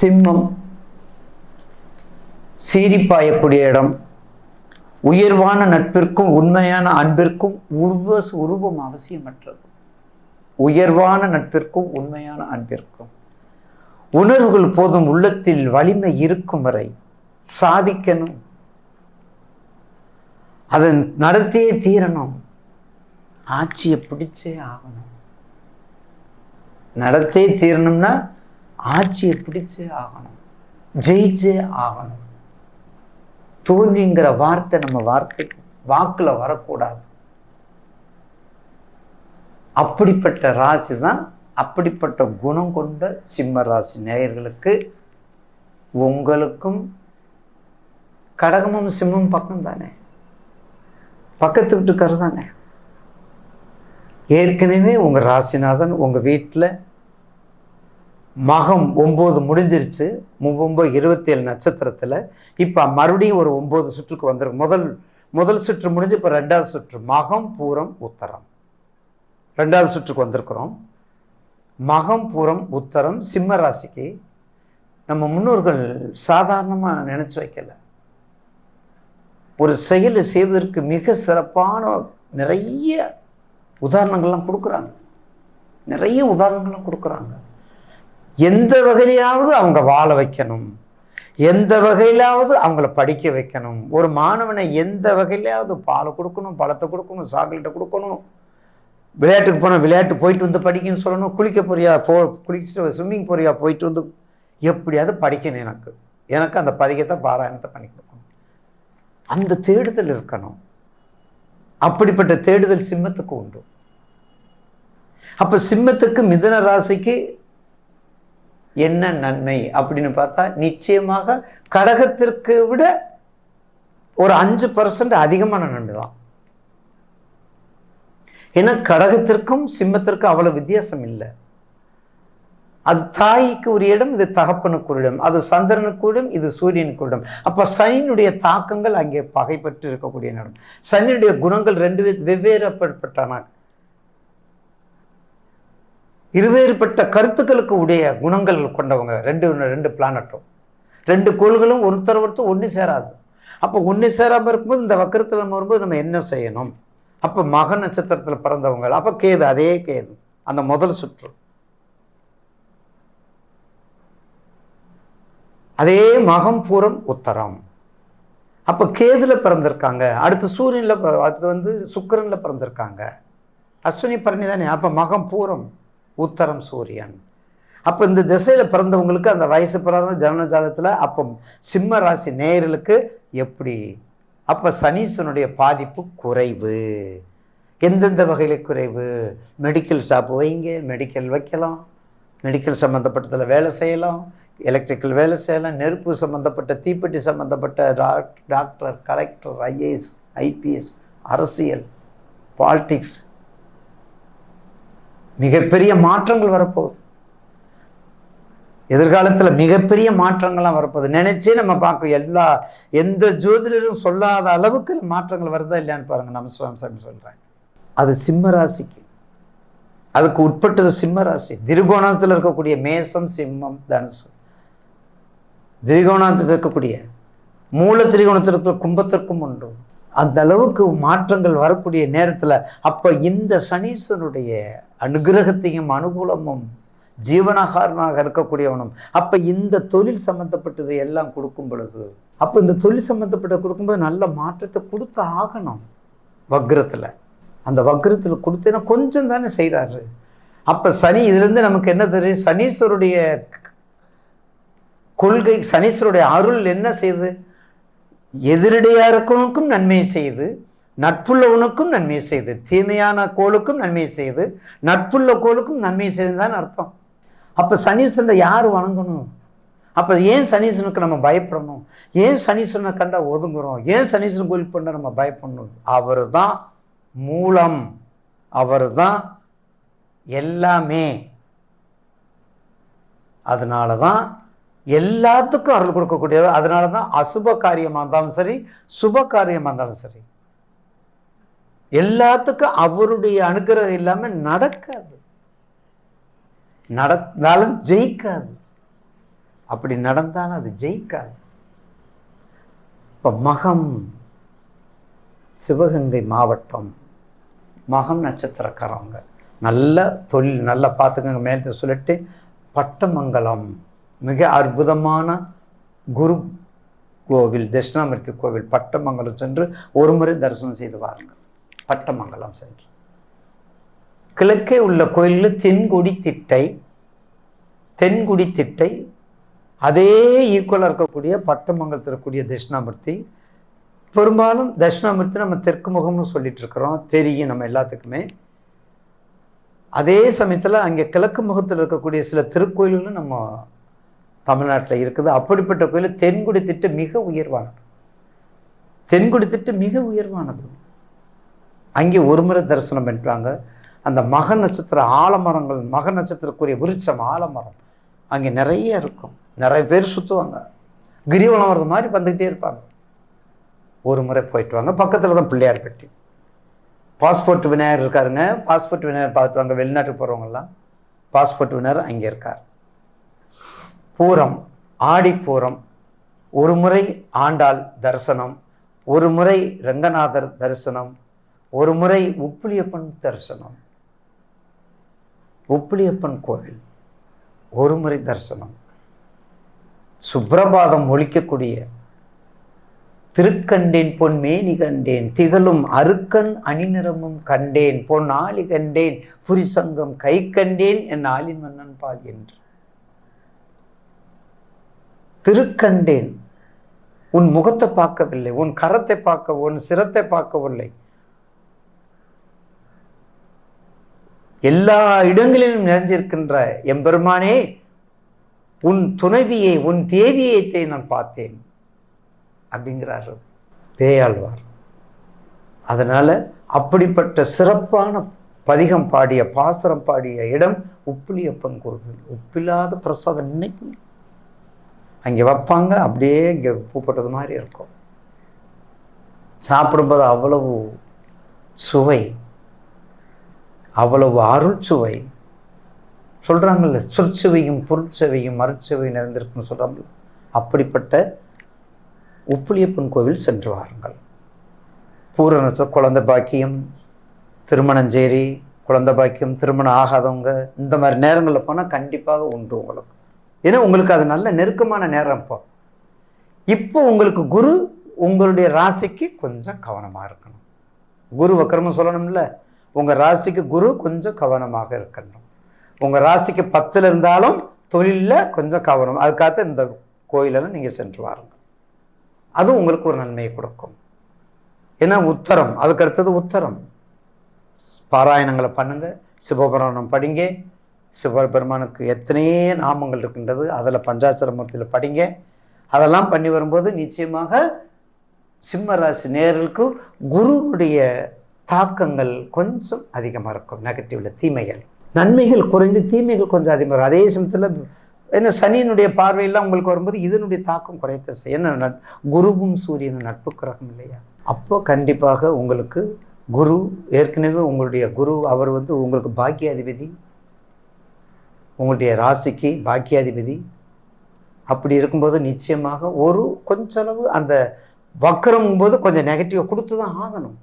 சிம்மம். சீரிப்பாயக்கூடிய இடம். உயர்வான நட்பிற்கும் உண்மையான அன்பிற்கும் உருவ உருவம் அவசியமற்றது. உயர்வான நட்பிற்கும் உண்மையான அன்பிற்கும். உணர்வுகள் போதும் உள்ளத்தில் வலிமை இருக்கும் வரை சாதிக்கணும். அதை நடத்தியே தீரணும். ஆட்சியை பிடிச்சே ஆகணும். நடத்தே தீரணும்னா ஆட்சியை பிடிச்சே ஆகணும் ஜெயிச்சே ஆகணும். தோல்விங்கிற வார்த்தை நம்ம வார்த்தைக்கு வாக்கில் வரக்கூடாது. அப்படிப்பட்ட ராசி தான் அப்படிப்பட்ட குணம் கொண்ட சிம்ம ராசி நேயர்களுக்கு உங்களுக்கும் கடகமும் சிம்மம் பக்கம் தானே? பக்கத்து வீட்டுக்காரர் தானே? ஏற்கனவே உங்கள் ராசிநாதன் உங்கள் வீட்டில் மகம் ஒம்பது முடிஞ்சிருச்சு. ஒம்பது இருபத்தி ஏழு நட்சத்திரத்தில். இப்போ மறுபடியும் ஒரு ஒம்பது சுற்றுக்கு வந்துடும் முதல் முதல் சுற்று முடிஞ்சு இப்போ ரெண்டாவது சுற்று. மகம் பூரம் உத்தரம். ரெண்டாவது சுற்றுக்கு வந்திருக்கிறோம். மகம் பூரம் உத்தரம் சிம்ம ராசிக்கு நம்ம முன்னோர்கள் சாதாரணமாக நினச்சி வைக்கல. ஒரு செயலை செய்வதற்கு மிக சிறப்பான நிறைய உதாரணங்கள்லாம் கொடுக்குறாங்க. நிறைய உதாரணங்கள்லாம் கொடுக்குறாங்க. எந்த வகையிலாவது அவங்க வாழ வைக்கணும். எந்த வகையிலாவது அவங்கள படிக்க வைக்கணும். ஒரு மாணவனை எந்த வகையிலாவது பாலை கொடுக்கணும் பழத்தை கொடுக்கணும் சாக்லேட்டை கொடுக்கணும் விளையாட்டுக்கு போனால் விளையாட்டு போயிட்டு வந்து படிக்கணும்னு சொல்லணும் குளிக்க போறியா போ குளிச்சுட்டு ஸ்விம்மிங் போறியா போயிட்டு வந்து எப்படியாவது படிக்கணும் எனக்கு. எனக்கு அந்த பதிகத்தை பாராயணத்தை பண்ணி கொடுக்கணும். அந்த தேடுதல் இருக்கணும். அப்படிப்பட்ட தேடுதல் சிம்மத்துக்கு உண்டு. அப்போ சிம்மத்துக்கு மிதுன ராசிக்கு என்ன நன்மை அப்படின்னு பார்த்தா நிச்சயமாக கடகத்திற்கு விட ஒரு அஞ்சு பர்சன்ட் அதிகமான நன்மை தான். ஏன்னா கடகத்திற்கும் சிம்மத்திற்கும் அவ்வளோ வித்தியாசம் இல்லை. அது தாய்க்கு ஒரு இடம் இது தகப்பனுக்கு ஒரு இடம். அது சந்திரனுக்கு ஒரு இடம் இது சூரியனுக்கு ஒரு இடம். அப்போ சனியினுடைய தாக்கங்கள் அங்கே பகைப்பட்டு இருக்கக்கூடிய இடம் சனியினுடைய குணங்கள் ரெண்டு வெவ்வேறுபட்டன. இருவேறுபட்ட கருத்துக்களுக்கு உடைய குணங்கள் கொண்டவங்க. ரெண்டு ரெண்டு பிளானட்டும் ரெண்டு கோள்களும் ஒருத்தர் ஒருத்தர் ஒன்று சேராது. அப்போ ஒன்று சேராமல் இருக்கும்போது இந்த வக்கரத்தில் நம்ம வரும்போது நம்ம என்ன செய்யணும்? அப்போ மக நட்சத்திரத்தில் பிறந்தவங்க அப்போ கேது அதே கேது அந்த முதல் சுற்று. அதே மகம் பூரம் உத்தரம். அப்போ கேதில் பிறந்திருக்காங்க. அடுத்து சூரியனில் அடுத்து வந்து சுக்கரனில் பிறந்திருக்காங்க. அஸ்வினி பரணி தானே? அப்போ மகம் பூரம். உத்தரம் சூரியன். அப்போ இந்த திசையில் பிறந்தவங்களுக்கு அந்த வயசு பிறந்த ஜனன ஜாதத்தில் அப்போ சிம்ம ராசி நேயர்களுக்கு எப்படி? அப்போ சனீஸ்வனுடைய பாதிப்பு குறைவு. எந்தெந்த வகையில் குறைவு? மெடிக்கல் ஷாப் வைங்க மெடிக்கல் வைக்கலாம். மெடிக்கல் சம்மந்தப்பட்டதில் வேலை செய்யலாம். எலக்ட்ரிக்கல் வேலை செய்யலாம். நெருப்பு சம்மந்தப்பட்ட தீப்பெட்டி சம்மந்தப்பட்ட டாக்டர் கலெக்டர் ஐஏஎஸ் ஐபிஎஸ் அரசியல் பாலிட்டிக்ஸ் மிகப்பெரிய மாற்றங்கள் வரப்போகுது. எதிர்காலத்தில் மிகப்பெரிய மாற்றங்கள்லாம் வரப்போகுது. நினைச்சே நம்ம பார்க்க எல்லா எந்த ஜோதிடரும் சொல்லாத அளவுக்கு மாற்றங்கள் வருதா இல்லையான்னு பாருங்க. நம்ம சுவாமி சாமி சொல்கிறாங்க அது சிம்ம ராசிக்கு. அதுக்கு உட்பட்டது சிம்ம ராசி. திரிகோணத்தில் இருக்கக்கூடிய மேசம் சிம்மம் தனுசு. திரிகோணத்தில் இருக்கக்கூடிய மூல திரிகோணத்தில் இருக்கிற கும்பத்திற்கும் உண்டு. அந்த அளவுக்கு மாற்றங்கள் வரக்கூடிய நேரத்தில் அப்போ இந்த சனீஸ்வனுடைய அனுகிரகத்தையும் அனுகூலமும் ஜீவனாகாரனாக இருக்கக்கூடியவனும். அப்போ இந்த தொழில் சம்மந்தப்பட்டதை எல்லாம் கொடுக்கும் பொழுது அப்போ இந்த தொழில் சம்மந்தப்பட்ட கொடுக்கும்போது நல்ல மாற்றத்தை கொடுத்து ஆகணும் வக்ரத்தில். அந்த வக்ரத்தில் கொடுத்தேன்னா கொஞ்சம் தானே செய்கிறாரு அப்போ சனி இதுலேருந்து நமக்கு என்ன தெரியும் சனீஸ்வருடைய கொள்கை சனீஸ்வருடைய அருள் என்ன செய்யுது? எதிரடையாக இருக்கவனுக்கும் நன்மையை செய்யுது. நட்புள்ளவனுக்கும் நன்மை செய்து தீமையான கோளுக்கும் நன்மை செய்து நட்புள்ள கோளுக்கும் நன்மை செய்துதான் அர்த்தம். அப்போ சனீஸ்வரனை யார் வணங்கணும்? அப்போ ஏன் சனீஸ்வரனுக்கு நம்ம பயப்படணும்? ஏன் சனீஸ்வரனை கண்டா ஒதுங்குறோம்? ஏன் சனீஸ்வரன் கோயில் பண்ண நம்ம பயப்படணும்? அவர் தான் மூலம். அவர் தான் எல்லாமே. அதனால தான் எல்லாத்துக்கும் அருள் கொடுக்கக்கூடியவர். அதனால தான் அசுப காரியமாக இருந்தாலும் சரி சுப காரியமாக இருந்தாலும் சரி. எல்லாத்துக்கும் அவருடைய அனுகிரகம் இல்லாமல் நடக்காது. நடந்தாலும் ஜெயிக்காது. அப்படி நடந்தாலும் அது ஜெயிக்காது. இப்போ மகம் சிவகங்கை மாவட்டம் மகம் நட்சத்திரக்காரவங்க. நல்ல தொழில் நல்லா பார்த்துக்கோங்க மேலே சொல்லிட்டு பட்டமங்கலம் மிக அற்புதமான குரு கோவில் தட்சிணாமூர்த்தி கோவில் பட்டமங்கலம் சென்று ஒரு முறை தரிசனம் செய்து வாருங்கள் பட்டமங்கலம் சென்று. கிழக்கே உள்ள கோயிலில் தென்குடி திட்டை தென்குடி திட்டை அதே ஈக்குவலாக இருக்கக்கூடிய பட்டமங்கலத்தில் இருக்கக்கூடிய தட்சிணாமூர்த்தி பெரும்பாலும் தட்சிணாமூர்த்தி நம்ம தெற்கு முகம்னு சொல்லிட்டு இருக்கிறோம் தெரியும் நம்ம எல்லாத்துக்குமே. அதே சமயத்தில் அங்கே கிழக்கு முகத்தில் இருக்கக்கூடிய சில திருக்கோயில்களும் நம்ம தமிழ்நாட்டில் இருக்குது. அப்படிப்பட்ட கோயில் தென்குடி திட்டு மிக உயர்வானது. தென்குடி திட்டு மிக உயர்வானது. அங்கே ஒரு முறை தரிசனம் பண்ணிட்டாங்க அந்த மக நட்சத்திர ஆலமரங்கள் மக நட்சத்திரக்குரிய விருட்சம் ஆலமரம் அங்கே நிறைய இருக்கும். நிறைய பேர் சுற்றுவாங்க கிரிவலம் வர்றது மாதிரி வந்துக்கிட்டே இருப்பாங்க. ஒரு முறை போயிட்டு வாங்க. பக்கத்தில் தான் பிள்ளையார்பட்டி பாஸ்போர்ட் விநாயகர் இருக்காருங்க. பாஸ்போர்ட் விநாயகர் பார்த்துட்டு வாங்க. வெளிநாட்டுக்கு போகிறவங்கெல்லாம் பாஸ்போர்ட் விநாயகர் அங்கே இருக்கார். பூரம் ஆடிப்பூரம் ஒரு முறை ஆண்டாள் தரிசனம் ஒரு முறை ரங்கநாதர் தரிசனம் ஒரு முறை உப்புளியப்பன் தரிசனம். உப்புளியப்பன் கோவில் ஒரு முறை தரிசனம். சுப்பிரபாதம் ஒழிக்கக்கூடிய திருக்கண்டேன் பொன் மேனி கண்டேன் திகழும் அருக்கன் அணிநிறமும் கண்டேன் பொன் ஆளி கண்டேன் புரிசங்கம் கை கண்டேன் என் ஆளின் மன்னன் பால் என்று. திருக்கண்டேன் உன் முகத்தை பார்க்கவில்லை உன் கரத்தை பார்க்க உன் சிரத்தை பார்க்கவில்லை எல்லா இடங்களிலும் நிறைஞ்சிருக்கின்ற எம்பெருமானே உன் துணைவியை உன் தேவியத்தை நான் பார்த்தேன் அப்படிங்கிறார் பேயாழ்வார். அதனால் அப்படிப்பட்ட சிறப்பான பதிகம் பாடிய பாசுரம் பாடிய இடம் உப்பிலியப்பன் கோவில். உப்பில்லாத பிரசாதம் இன்னைக்கும் அங்கே வைப்பாங்க அப்படியே இங்கே பூப்பட்டது மாதிரி இருக்கும். சாப்பிடும்போது அவ்வளவு சுவை. அவ்வளவு அருட்சுவை சொல்கிறாங்கல்ல சொற்சுவையும் பொருட்சுவையும் மறுச்சுவை நிறைந்திருக்குன்னு சொல்கிறாங்கல்ல அப்படிப்பட்ட உப்புளியப்பன் கோவில் சென்று வாருங்கள். பூரண குழந்தை பாக்கியம் திருமணஞ்சேரி குழந்தை பாக்கியம் திருமணம் ஆகாதவங்க இந்த மாதிரி நேரங்களில் போனால் கண்டிப்பாக உண்டு உங்களுக்கு. ஏன்னா உங்களுக்கு அது நல்ல நெருக்கமான நேரம் இப்போ இப்போ உங்களுக்கு குரு உங்களுடைய ராசிக்கு கொஞ்சம் கவனமாக இருக்கணும். குரு வக்கரமும் சொல்லணும்ல. உங்கள் ராசிக்கு குரு கொஞ்சம் கவனமாக இருக்கணும். உங்கள் ராசிக்கு பத்தில் இருந்தாலும் தொழிலில் கொஞ்சம் கவனம். அதுக்காக இந்த கோயிலெல்லாம் நீங்கள் சென்று வாருங்க. அது உங்களுக்கு ஒரு நன்மையை கொடுக்கும். ஏன்னா உத்தரம். அதுக்கு அடுத்தது உத்தரம். பாராயணங்களை பண்ணுங்க. சிவபுராணம் படிங்க. சிவபெருமானுக்கு எத்தனையே நாமங்கள் இருக்கின்றது. அதில் பஞ்சாட்சரமூர்த்தியில் படிங்க. அதெல்லாம் பண்ணி வரும்போது நிச்சயமாக சிம்ம ராசி நேர்களுக்கு குருனுடைய தாக்கங்கள் கொஞ்சம் அதிகமாக இருக்கும் நெகட்டிவ்ல தீமைகள். நன்மைகள் குறைந்து தீமைகள் கொஞ்சம் அதிகமாக இருக்கும். அதே சமயத்தில் என்ன சனியினுடைய பார்வையெல்லாம் உங்களுக்கு வரும்போது இதனுடைய தாக்கம் குறைத்த என்ன நட் குருவும் சூரியனும் நட்பு கிரகம் இல்லையா? அப்போது கண்டிப்பாக உங்களுக்கு குரு ஏற்கனவே உங்களுடைய குரு அவர் வந்து உங்களுக்கு பாக்கியாதிபதி உங்களுடைய ராசிக்கு பாக்கியாதிபதி. அப்படி இருக்கும்போது நிச்சயமாக ஒரு கொஞ்சளவு அந்த வக்கரம் போது கொஞ்சம் நெகட்டிவாக கொடுத்து தான் ஆகணும்.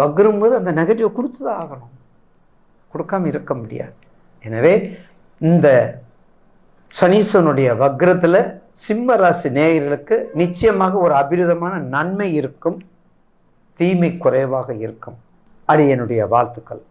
வக்கரும் போது அந்த நெகட்டிவை கொடுத்து தான் ஆகணும். கொடுக்காம இருக்க முடியாது. எனவே இந்த சனீஸ்வனுடைய வக்ரத்தில் சிம்ம ராசி நேயர்களுக்கு நிச்சயமாக ஒரு அபிரிதமான நன்மை இருக்கும். தீமை குறைவாக இருக்கும். அது என்னுடைய வாழ்த்துக்கள்.